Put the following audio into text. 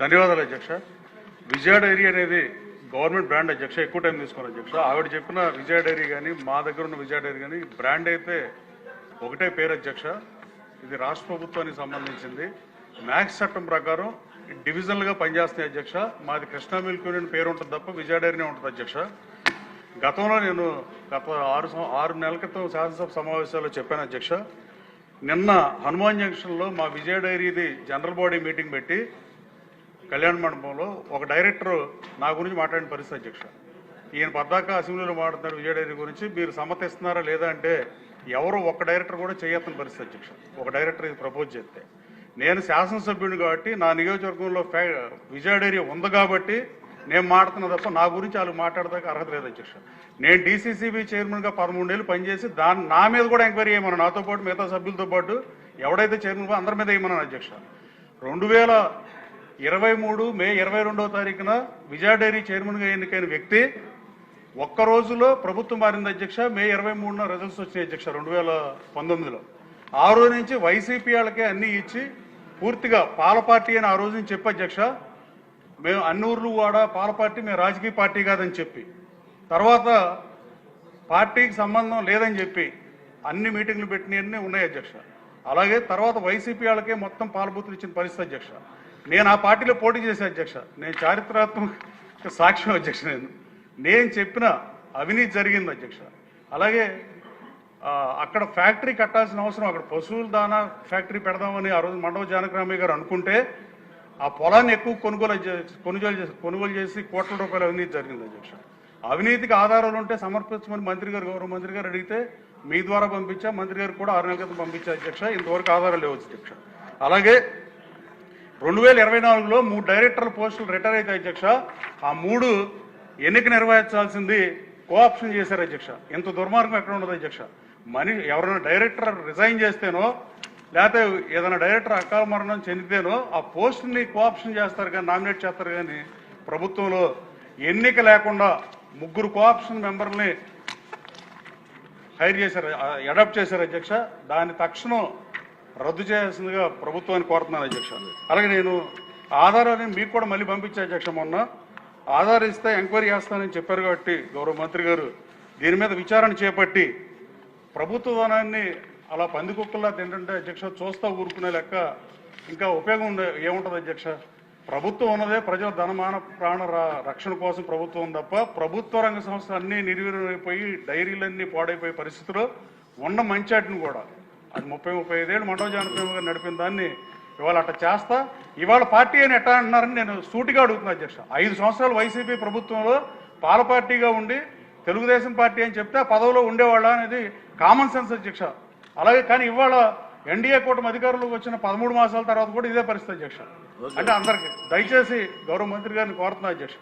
ధన్యవాదాలు అధ్యక్ష. విజయ డైరీ అనేది గవర్నమెంట్ బ్రాండ్ అధ్యక్ష ఎక్కువ టైం తీసుకోవాలి అధ్యక్ష. ఆవిడ చెప్పిన విజయ డైరీ కానీ మా దగ్గర ఉన్న విజయ డైరీ కానీ బ్రాండ్ అయితే ఒకటే పేరు అధ్యక్ష. ఇది రాష్ట్ర ప్రభుత్వానికి సంబంధించింది. మ్యాక్స్ చట్టం ప్రకారం డివిజన్లుగా పనిచేస్తాయి అధ్యక్ష. మాది కృష్ణా మిల్క్ యూనియన్ పేరు ఉంటుంది తప్ప విజయ డైరీనే ఉంటుంది అధ్యక్ష. గతంలో నేను గత ఆరు ఆరు నెలల క్రితం శాసనసభ సమావేశాల్లో చెప్పాను అధ్యక్ష. నిన్న హనుమాన్ జంక్షన్లో మా విజయ డైరీది జనరల్ బాడీ మీటింగ్ పెట్టి కళ్యాణ మండపంలో ఒక డైరెక్టర్ నా గురించి మాట్లాడిన పరిస్థితి అధ్యక్ష. ఈయన పద్దాక అసెంబ్లీలో మాట్లాడుతున్నారు విజయ డైరీ గురించి. మీరు సమ్మతిస్తున్నారా లేదా అంటే ఎవరు ఒక డైరెక్టర్ కూడా చేయత్తని పరిస్థితి అధ్యక్ష. ఒక డైరెక్టర్ ఇది ప్రపోజ్ చేస్తే. నేను శాసనసభ్యుడిని కాబట్టి నా నియోజకవర్గంలో ఫ్యా విజయ డైరీ ఉంది కాబట్టి నేను మాట్లాడుతున్నా తప్ప నా గురించి వాళ్ళు మాట్లాడదాకా అర్హత లేదు అధ్యక్ష. నేను డీసీసీబీ చైర్మన్గా పదమూడేళ్ళు పనిచేసి దాని నా మీద కూడా ఎంక్వైరీ చేయమన్నాను. నాతో పాటు మిగతా సభ్యులతో పాటు ఎవడైతే చైర్మన్ అందరి మీద వేయమన్నాను అధ్యక్ష. రెండు వేల ఇరవై మూడు మే ఇరవై రెండవ తారీఖున విజయ డైరీ చైర్మన్గా ఎన్నికైన వ్యక్తి ఒక్క రోజులో ప్రభుత్వం మారింది అధ్యక్ష మే ఇరవై మూడున రిజల్ట్స్ వచ్చినాయి అధ్యక్ష రెండు వేల పంతొమ్మిదిలో. ఆ రోజు నుంచి వైసీపీ వాళ్ళకే అన్ని ఇచ్చి పూర్తిగా పాల పార్టీ అని ఆ రోజు నుంచి చెప్పి అధ్యక్ష మేము అన్ని ఊర్లు పాల పార్టీ మేము రాజకీయ పార్టీ కాదని చెప్పి. తర్వాత పార్టీకి సంబంధం లేదని చెప్పి అన్ని మీటింగ్లు పెట్టినవన్నీ ఉన్నాయి అధ్యక్ష. అలాగే తర్వాత వైసీపీ వాళ్ళకే మొత్తం పాలబూతులు ఇచ్చిన పరిస్థితి అధ్యక్ష. నేను ఆ పార్టీలో పోటీ చేసే అధ్యక్ష. నేను చారిత్రాత్మక సాక్ష్యం అధ్యక్ష నేను. నేను చెప్పిన అవినీతి జరిగింది అధ్యక్ష. అలాగే అక్కడ ఫ్యాక్టరీ కట్టాల్సిన అవసరం అక్కడ పశువుల దానా ఫ్యాక్టరీ పెడదామని ఆ రోజు మండవ జానకరామయ్య గారు అనుకుంటే ఆ పొలాన్ని ఎక్కువ కొనుగోలు కొనుగోలు చేసి కొనుగోలు చేసి కోట్ల రూపాయల అవినీతి జరిగింది అధ్యక్ష. అవినీతికి ఆధారాలు ఉంటే సమర్పించమని మంత్రి గారు గౌరవ మంత్రి గారు అడిగితే మీ ద్వారా పంపించా మంత్రి గారు కూడా ఆరు నెలల క్రితం పంపించా అధ్యక్ష. ఇంతవరకు ఆధారాలు లేవచ్చు అధ్యక్ష. అలాగే రెండు వేల ఇరవై నాలుగులో మూడు డైరెక్టర్ల పోస్టులు రిటైర్ అయితే అధ్యక్ష ఆ మూడు ఎన్నిక నిర్వహించాల్సింది కోఆప్షన్ చేశారు అధ్యక్ష. ఇంత దుర్మార్గం ఎక్కడ ఉండదు అధ్యక్ష. మని ఎవరైనా డైరెక్టర్ రిజైన్ చేస్తేనో లేకపోతే ఏదైనా డైరెక్టర్ అకాల మరణం చెందితేనో ఆ పోస్ట్ని కోఆప్షన్ చేస్తారు కానీ నామినేట్ చేస్తారు కానీ ప్రభుత్వంలో ఎన్నిక లేకుండా ముగ్గురు కోఆప్షన్ మెంబర్ని హైర్ చేశారు అడాప్ట్ చేశారు అధ్యక్ష. దాని తక్షణం రద్దు చేయాల్సిందిగా ప్రభుత్వాన్ని కోరుతున్నాను అధ్యక్ష. అలాగే నేను ఆధారాన్ని మీకు కూడా మళ్ళీ పంపించే అధ్యక్ష. మొన్న ఆధార్ ఇస్తే ఎంక్వైరీ చేస్తానని చెప్పారు కాబట్టి గౌరవ మంత్రి గారు దీని మీద విచారణ చేపట్టి ప్రభుత్వ ధనాన్ని అలా పందికుక్కల్లా తింటుంటే అధ్యక్ష చూస్తా ఊరుకునే లెక్క ఇంకా ఉపయోగం ఉండే ఏముంటుంది అధ్యక్ష? ప్రభుత్వం ఉన్నదే ప్రజల ధనమాన ప్రాణ ర- రక్షణ కోసం ప్రభుత్వం ఉంది తప్ప ప్రభుత్వ రంగ సంస్థలు అన్నీ నిర్వీర్యమైపోయి డైరీలన్నీ పాడైపోయే పరిస్థితిలో ఉన్న మంచాటిని కూడా అది ముప్పై ముప్పై ఐదేళ్ళు మండవ జానప్రేమ గారు నడిపిన దాన్ని ఇవాళ అట్ట చేస్తా. ఇవాళ పార్టీ అని ఎట్లా అంటున్నారని నేను సూటిగా అడుగుతున్నా అధ్యక్ష. ఐదు సంవత్సరాలు వైసీపీ ప్రభుత్వంలో పాల పార్టీగా ఉండి తెలుగుదేశం పార్టీ అని చెప్తే పదవిలో ఉండేవాళ్ళ అనేది కామన్ సెన్స్ అధ్యక్ష. అలాగే కానీ ఇవాళ ఎన్డీఏ కూటమి అధికారంలోకి వచ్చిన పదమూడు మాసాల తర్వాత కూడా ఇదే పరిస్థితి అధ్యక్ష. అంటే అందరికి దయచేసి గౌరవ మంత్రి గారిని కోరుతున్నా అధ్యక్ష.